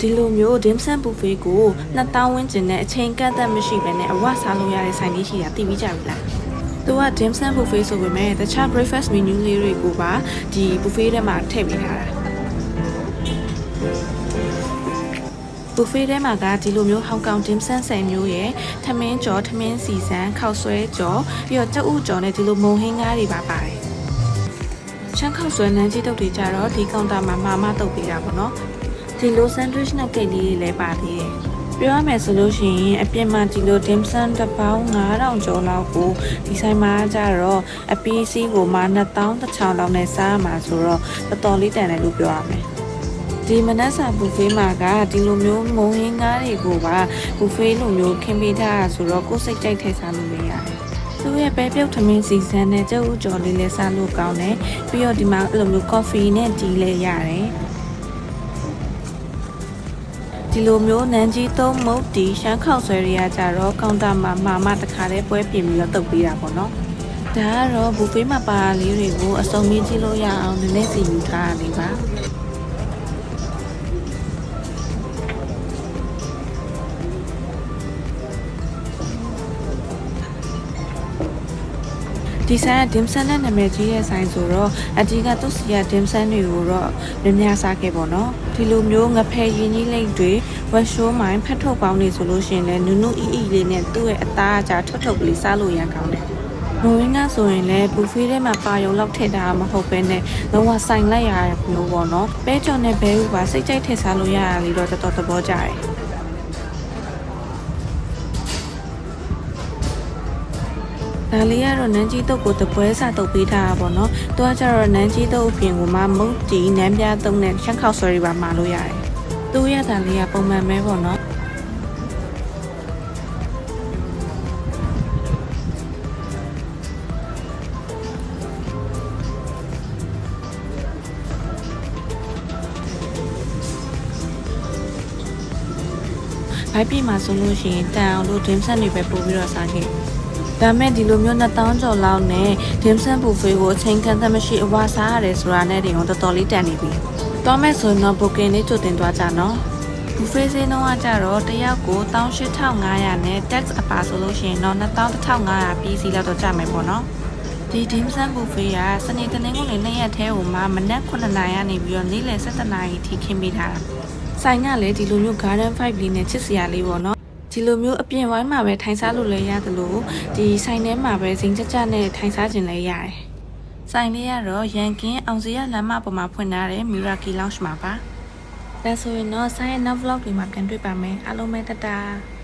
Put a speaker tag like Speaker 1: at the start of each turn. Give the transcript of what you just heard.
Speaker 1: ဒီလိုမျိုး dim sum buffet ကို2000ဝန်းကျင်နဲ့အချိန်ကန့်သတ်မရှိဘဲနဲ့အဝစားလို့ရတဲ့ဆိုင်လေးရှိတာသိပြီးကြပြီလားသူက dim sum buffet ဆိုပေမဲ့တခြား breakfast menu လေးတွေကိုပါဒီ buffet ထဲမှာထည့်ပေးထားတာ buffet ထဲမှာကဒီလိုမျိုးဟောင်ကောင် dim sum ဆယ်မျိုးရဲ့ထမင်းကြော်ထမင်းစီစံခောက်ဆွဲကြော်ပြီးတော့ကြက်ဥကြော်နဲ့ဒီလိုမုံဟင်းကားတွေပါပါတယ်ချမ်းခောက်ဆွဲနန်းကြီးတုပ်တွေကြတော့ဒီကောင်တာမှာမာမတုပ်ပေးတာပေါ့နော် ဒီလို sandwich နဲ့ကိတ်လေးတွေလည်းပါသေးတယ်။ပြောရမယ်ဆိုလို့ရှိရင်အပြင်မှာဒီလို dim sum တစ်ပေါင်း9000ကျော်လောက်ကိုဒီဆိုင်မှာကြတော့အပီးစီးကိုမှ2000တစ်ချောင်းလောက်နဲ့စားရမှာဆိုတော့တော်တော်လေးတန်တယ်လို့ပြောရမယ်။ဒီမနက်စာဘူဖေးမှာကဒီလိုမျိုးမုံဟင်းကားတွေကိုပါဘူဖေးလိုမျိုးခင်းပေးထားတာဆိုတော့ကိုယ်စိတ်ကြိုက်ထိစားလို့ရတယ်။သူ့ရဲ့ပဲပြုတ်ထမင်းစီစန်းနဲ့ကြက်ဥကြော်လေးလည်းစားလို့ကောင်းတယ်။ပြီးတော့ဒီမှာအဲ့လိုမျိုး coffee နဲ့ tea လည်းရတယ်။ ဒီလိုမျိုးနန်းကြီးသုံးမုတ်တီရှမ်းခောက်ဆွဲတွေကကြတော့ကောင်တာမှာမာမတခါတည်းပွဲပြင်ပြီးတော့တုတ်ပေးတာပေါ့နော်ဒါကတော့ဘူဖေးမှာပါလေးတွေကိုအစုံမင်းကြည့်လို့ရအောင်နည်းနည်းစီယူထားရလေးပါ ဒီဆိုင်က dim sum နဲ့နာမည်ကြီးတဲ့ဆိုင်ဆိုတော့အကြီးကသူ့စီက dim sum တွေကိုတော့များများစားခဲ့ပေါ့နော်ဒီလိုမျိုးငဖယ်ရင်းကြီးလိမ့်တွေဝက်ရှိုးမိုင်းဖတ်ထုတ်ပေါင်းနေဆိုလို့ရှိရင်လည်းနုနုအီအီလေးနဲ့သူ့ရဲ့အသားအကြထုတ်ထုတ်ကလေးစားလို့ရကောင်းတယ်နိုဝင်းကဆိုရင်လည်းဘူဖေးထဲမှာပါယုံလောက်ထည့်တာမဟုတ်ပဲနဲ့လုံးဝဆိုင်လိုက်ရတဲ့မျိုးပေါ့နော်ပဲကြော်နဲ့ဘဲဥပါစိတ်ကြိုက်ထည့်စားလို့ရတာလေးတော့တော်တော်သဘောကျတယ် ဒါလေးကတော့နန်းကြီးတုပ်ကိုတပွဲစာတုပ်ပေးထားတာပေါ့နော်။သူကကျတော့နန်းကြီးတုပ်အပြင်ကိုမှမုတ်တီနန်းပြားသုံးနဲ့ရှမ်းခောက်ဆွဲတွေပါမှာလို့ရတယ်။သူ့ရဲ့ဒါလေးကပုံမှန်ပဲပေါ့နော်။ဘိုက်ပြည်မှာဆိုလို့ရှိရင်တန်အောင်လို့ dim sum တွေပဲပို့ပြီးတော့စားခဲ့ ဒါမဲ့ဒီလိုမျိုး2000ကျော်လောက်နဲ့ dim sum buffet ကိုအချိန်ခံသက်မရှိအဝါစားရတယ်ဆိုတာနဲ့တင်တော့တော်တော်လေးတန်နေပြီ။သွားမဲ့ဆိုရင်တော့ booking လေးကြိုတင်သွားကြနော်။ buffet ဈေးနှုန်းကကြတော့တစ်ယောက်ကို18500နဲ့ tax အပါဆိုလို့ရှိရင်တော့2500ပြီးစီလောက်တော့ကျမယ်ပေါ့နော်။ဒီ dim sum buffet ကစနေတနင်္ဂနွေနေ့ရက်ထဲကိုမှမနက်9:00နာရီကနေပြီးတော့နေ့လယ်7:00နာရီထိခင်းပေးထားတာ။ဆိုင်ကလည်းဒီလိုမျိုး garden vibe လေးနဲ့ချစ်စရာလေးပေါ့နော်။ ဒီလိုမျိုးအပြင်ဝိုင်းမှာပဲထိုင်စားလို့လည်းရတယ်လို့ဒီဆိုင်ထဲမှာပဲစိန်ကြကြနဲ့ထိုင်စားခြင်းလည်းရတယ်။ဆိုင်လေးကတော့ရန်ကင်းအောင်စရလမ်းမပေါ်မှာဖွင့်ထားတဲ့ Miracle Lounge မှာပါ။ဒါဆိုရင်တော့ဆိုင်ရဲ့နောက် vlog တွေမှာပြန်တွေ့ပါမယ်။အားလုံးပဲတတား